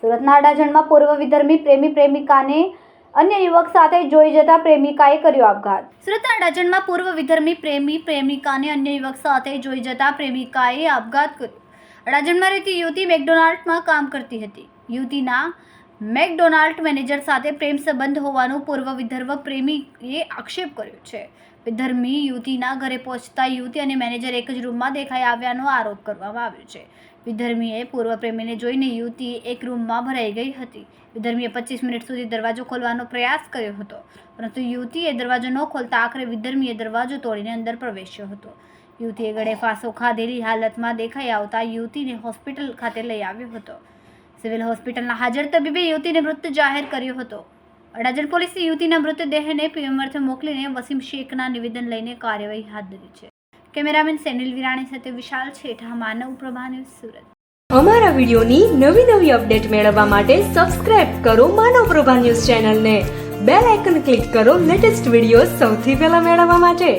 સુરતના અડાજણમાં પૂર્વ વિધર્મી પ્રેમી પ્રેમિકાને અન્ય યુવક સાથે જોઈ જતા પ્રેમિકાએ કર્યો આપઘાત. સુરતના અડાજણમાં પૂર્વ વિધર્મી પ્રેમી પ્રેમિકાને અન્ય યુવક સાથે જોઈ જતા પ્રેમિકાએ આપઘાત કર્યો. અડાજણમાં રહેતી યુવતી મેકડોનાલ્ડમાં કામ કરતી હતી. યુવતીના મેકડોનાલ્ડ મેનેજર સાથે પ્રેમ સંબંધ હોવાનો પૂર્વ વિદર્ભ પ્રેમીએ આક્ષેપ કર્યો છે. વિધર્મી યુવતીના ઘરે પહોંચતા યુવતી અને મેનેજર એક જ રૂમમાં દેખાઈ આવ્યાનો આરોપ કરવામાં આવ્યો છે. વિધર્મીએ પૂર્વ પ્રેમીને જોઈને યુવતી એક રૂમમાં ભરાઈ ગઈ હતી. વિધર્મીએ પચીસ મિનિટ સુધી દરવાજો ખોલવાનો પ્રયાસ કર્યો હતો, પરંતુ યુવતીએ દરવાજો ન ખોલતા આખરે વિધર્મીએ દરવાજો તોડીને અંદર પ્રવેશ્યો હતો. યુવતીએ ગળે ફાંસો ખાધેલી હાલતમાં દેખાઈ આવતા યુવતીને હોસ્પિટલ ખાતે લઈ આવ્યો હતો. સિવિલ હોસ્પિટલના હાજર તબીબે યુવતીને મૃત જાહેર કર્યો હતો. અડાજણ પોલીસે યુવતીના મૃતદેહને પીએમ મોકલીને વસીમ શેખના નિવેદન લઈને કાર્યવાહી હાથ ધરી છે. કેમેરામેન સેનિલ વિરાણી સાથે વિશાલ છેઠા, માનવ પ્રભા ન્યૂઝ સુરત. અમારા વિડીયોની નવી નવી અપડેટ મેળવવા માટે સબસ્ક્રાઇબ કરો માનવ પ્રભા ન્યૂઝ ચેનલને. બેલ આઇકન ક્લિક કરો લેટેસ્ટ વીડિયો સૌથી પહેલા મેળવવા માટે.